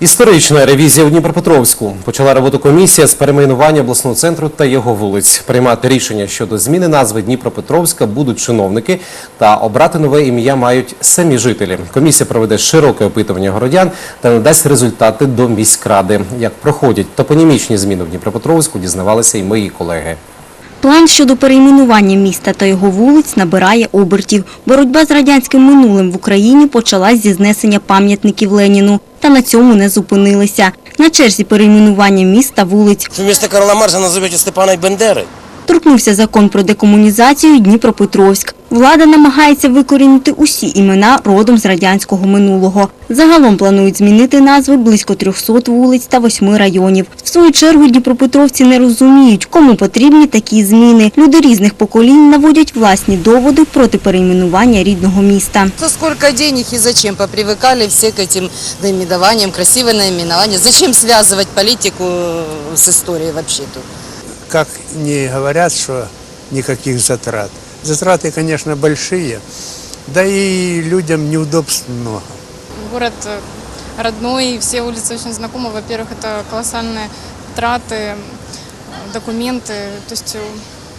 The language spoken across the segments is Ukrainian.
Історична ревізія у Дніпропетровську почала роботу комісія з перейменування обласного центру та його вулиць. Приймати рішення щодо зміни назви Дніпропетровська будуть чиновники та обрати нове ім'я мають самі жителі. Комісія проведе широке опитування городян та надасть результати до міськради. Як проходять топонімічні зміни в Дніпропетровську, дізнавалися і мої колеги. План щодо перейменування міста та його вулиць набирає обертів. Боротьба з радянським минулим в Україні почалась зі знесення пам'ятників Леніну. Та на цьому не зупинилися. На черзі перейменування міст та вулиць Місто Карла Марса називають Степана Бендери. торкнувся закон про декомунізацію Дніпропетровськ. Влада намагається викорінити усі імена родом з радянського минулого. Загалом планують змінити назви близько 300 вулиць та 8 районів. В свою чергу дніпропетровці не розуміють, кому потрібні такі зміни. Люди різних поколінь наводять власні доводи проти перейменування рідного міста. За сколько денег и зачем? Попривыкали все к этим наименованиям, красивое наименование. Зачем связывать политику э, с историей вообще-то? как не говорят, что никаких затрат. Затраты, конечно, большие, да и людям неудобств много. Город э, родной, все улицы очень знакомы. Во-первых, это колоссальные траты, э, документы. То есть э,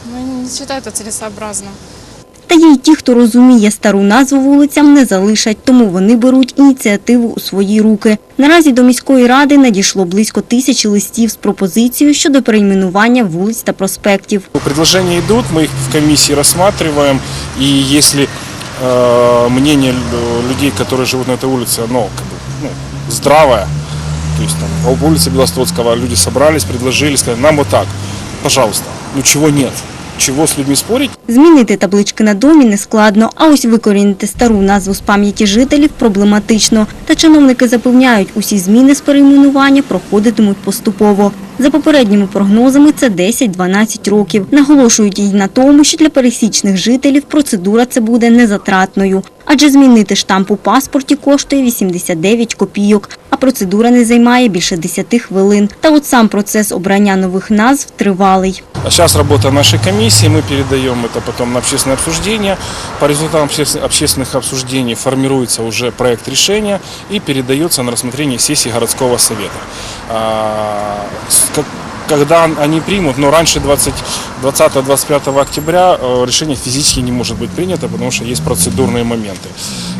ну, я не считаю это целесообразным. Та є й ті, хто розуміє стару назву вулицям, не залишать, тому вони беруть ініціативу у свої руки. Наразі до міської ради надійшло близько тисячі листів з пропозицією щодо перейменування вулиць та проспектів. Предложения идут, мы их в комиссии рассматриваем, и если э, мнение лю- людей, которые живут на этой улице, оно как бы, ну, здравое, то есть там по улице Белостоцкого люди собрались, предложили, сказали, нам вот так, пожалуйста, ну чего нет, Чего с людьми спорить, Змінити таблички на домі не складно, а ось викорінити стару назву з пам'яті жителів проблематично. Та чиновники запевняють, усі зміни з перейменування проходитимуть поступово. За попередніми прогнозами це 10-12 років. Наголошують їй на тому, що для пересічних жителів процедура це буде незатратною Адже змінити штамп у паспорті коштує 89 копійок, а процедура не займає більше 10 хвилин. Та от сам процес обрання нових назв тривалий. А сейчас работа нашей комиссии, мы передаем это потом на общественное обсуждение. По результатам обществен- общественных обсуждений формируется уже проект решения и передается на рассмотрение сессии городского совета. А, с- как- Когда он- они примут, но раньше 20 20-25 октября э, решение физически не может быть принято, потому что есть процедурные моменты.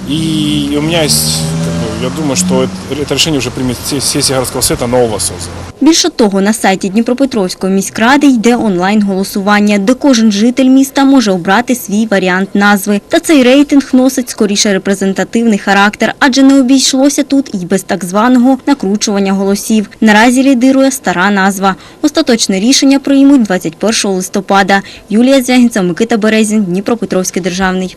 И у меня есть, как бы, я думаю, что это это решение уже примет се- сессия городского совета нового созыва. Більше того, на сайті Дніпропетровської міськради йде онлайн-голосування, де кожен житель міста може обрати свій варіант назви. Та цей рейтинг носить скоріше репрезентативний характер, адже не обійшлося тут і без так званого накручування голосів. Наразі лідирує стара назва. Остаточне рішення приймуть 21 листопада. Юлія Звягінцев, Микита Березін, Дніпропетровський державний.